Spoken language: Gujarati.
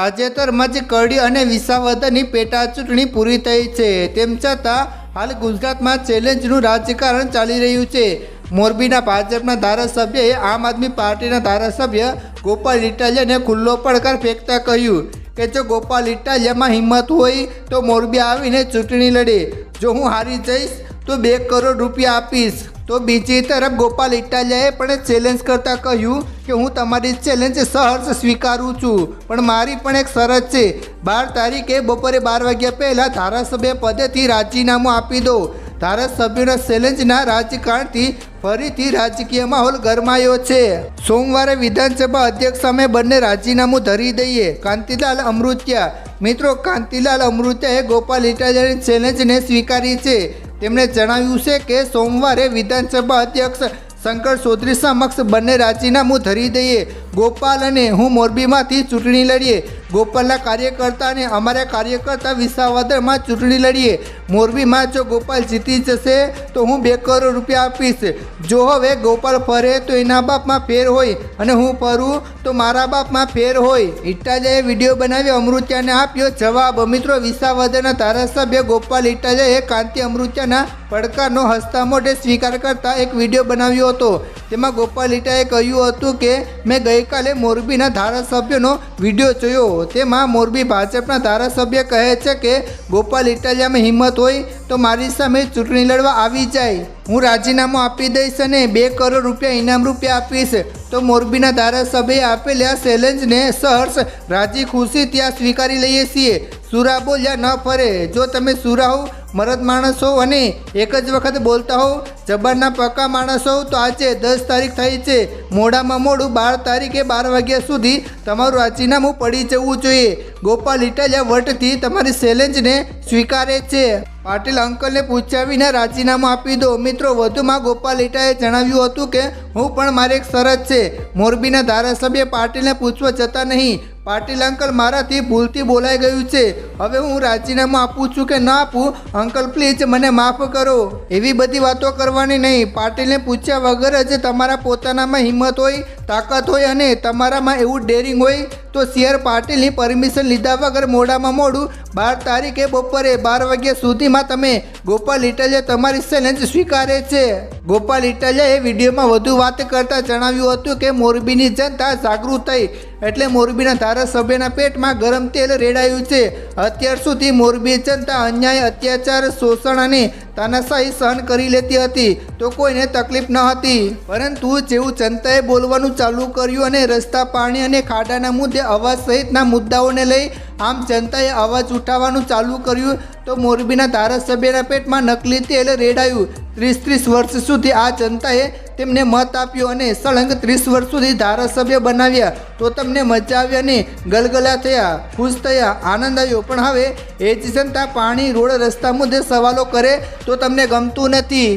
તાજેતરમાં જ કડી અને વિસાવદરની પેટા ચૂંટણી પૂરી થઈ છે. તેમ છતાં, હાલ ગુજરાતમાં ચેલેન્જનું રાજકારણ ચાલી રહ્યું છે. મોરબીના ભાજપના ધારાસભ્યએ આમ આદમી પાર્ટીના ધારાસભ્ય ગોપાલ ઇટાલિયાને ખુલ્લો પડકાર ફેંકતા કહ્યું કે જો ગોપાલ ઇટાલિયામાં હિંમત હોય તો મોરબી આવીને ચૂંટણી લડે. જો હું હારી જઈશ, તો બે કરોડ રૂપિયા આપીશ. તો બીજી તરફ ગોપાલ ઇટાલિયાએ પણ ચેલેન્જ કરતાં કહ્યું કે હું તમારી ચેલેન્જ સહર્ષ સ્વીકારું છું. પણ મારી પણ એક શરત છે. બાર તારીખે બપોરે બાર વાગ્યા પહેલાં ધારાસભ્ય પદેથી રાજીનામું આપી દો. ધારાસભ્યોના ચેલેન્જના રાજકારણથી ફરીથી રાજકીય માહોલ ગરમાયો છે. સોમવારે વિધાનસભા અધ્યક્ષ સામે બંને રાજીનામું ધરી દઈએ. કાંતિલાલ અમૃત્યા. મિત્રો, કાંતિલાલ અમૃત્યાએ ગોપાલ ઇટાલિયાની ચેલેન્જને સ્વીકારી છે. તેમણે જણાવ્યું છે કે સોમવારે વિધાનસભા અધ્યક્ષ શંકર ચૌધરી સમક્ષ બંને રાજીનામું ધરી દઈએ. ગોપાલ અને હું મોરબીમાંથી ચૂંટણી લડીએ. ગોપાલના કાર્યકર્તા અને અમારા કાર્યકર્તા વિસાવદરમાં ચૂંટણી લડીએ. મોરબીમાં જો ગોપાલ જીતી જશે તો હું બે કરોડ રૂપિયા આપીશ. જો હવે ગોપાલ ફરે તો એના બાપમાં ફેર હોય અને હું ફરું તો મારા બાપમાં ફેર હોય. ઇટાજાએ વીડિયો બનાવી અમૃત્યાને આપ્યો. જવાબ, મિત્રો, વિસાવદરના ધારાસભ્ય ગોપાલ ઇટાજાએ કાંતિ અમૃત્યાના પડકારનો હસતા મોઢે સ્વીકાર કરતા એક વીડિયો બનાવ્યો હતો. તેમાં ગોપાલ ઇટાએ કહ્યું હતું કે, મેં ગઈકાલે મોરબીના ધારાસભ્યનો વીડિયો જોયો તેમાં મોરબી ભાજપના ધારાસભ્ય કહે છે કે, ગોપાલ ઇટાલિયામાં હિંમત હોય તો મારી સામે ચૂંટણી લડવા આવી જાય. હું રાજીનામું આપી દઈશ અને બે કરોડ રૂપિયા ઇનામ રૂપિયા આપીશ. તો મોરબીના ધારાસભ્યએ આપેલી આ ચેલેન્જને સહર્ષ રાજી ખુશી ત્યાં સ્વીકારી લઈએ છીએ. સુરા બોલ્યા ન ફરે. જો તમે સુરા હો, મરદ માણસ હો અને એક જ વખત બોલતા હો જબાનના પક્કા માણસ હો, તો આજે દસ તારીખ થઈ છે. મોડામાં મોડું બાર તારીખે બાર વાગ્યા સુધી તમારું રાજીનામું પડી જવું જોઈએ. ગોપાલ ઇટાલિયા વટથી તમારી ચેલેન્જને સ્વીકારે છે. પાટીલ અંકલને પૂછ્યા વિના રાજીનામું આપી દો. મિત્રો, વધુમાં ગોપાલ ઇટાએ જણાવ્યું હતું કે, હું પણ મારી એક શરત છે. મોરબીના ધારાસભ્ય પાટીલને પૂછવા જતા નહીં. પાટીલ અંકલ મારાથી ભૂલથી બોલાઈ ગયું છે. હવે હું રાજીનામું આપું છું કે ન આપું? અંકલ, પ્લીઝ મને માફ કરો. એવી બધી વાતો કરવાની નહીં. પાટીલને પૂછ્યા વગર જ તમારા પોતાનામાં હિંમત હોય, તાકાત હોય અને તમારામાં એવું ડેરિંગ હોય, તો સીઆર પાટીલની પરમિશન લીધા વગર મોડામાં મોડું બાર તારીખે બપોરે બાર વાગ્યા સુધીમાં તમે ગોપાલ ઇટાલિયા તમારી ચેલેન્જ સ્વીકારે છે. ગોપાલ ઇટાલિયાએ વિડીયોમાં વધુ વાત કરતાં જણાવ્યું હતું કે મોરબીની જનતા જાગૃત થઈ એટલે મોરબીના ધારાસભ્યના પેટમાં ગરમ તેલ રેડાયું છે. અત્યાર સુધી મોરબી જનતા અન્યાય, અત્યાચાર, શોષણ અને તાનાશાહી સહન કરી લેતી હતી. તો કોઈને તકલીફ ન હતી. પરંતુ જેવું જનતાએ બોલવાનું ચાલુ કર્યું અને રસ્તા પાણી અને ખાડાના મુદ્દે અવાજ સહિતના મુદ્દાઓને લઈ આમ જનતાએ અવાજ ઉઠાવવાનું ચાલુ કર્યું તો મોરબીના ધારાસભ્યના પેટમાં નકલી તેલ રેડાયું. ત્રીસ ત્રીસ વર્ષ સુધી આ જનતાએ તેમને મત આપ્યો અને સળંગ ત્રીસ વર્ષ સુધી ધારાસભ્ય બનાવ્યા. તો તમને મજા આવી અને ગલગલા થયા, ખુશ થયા, આનંદ આવ્યો. પણ હવે એ જ જનતા પાણી રોડ રસ્તા મુદ્દે સવાલો કરે તો તમને ગમતું નથી.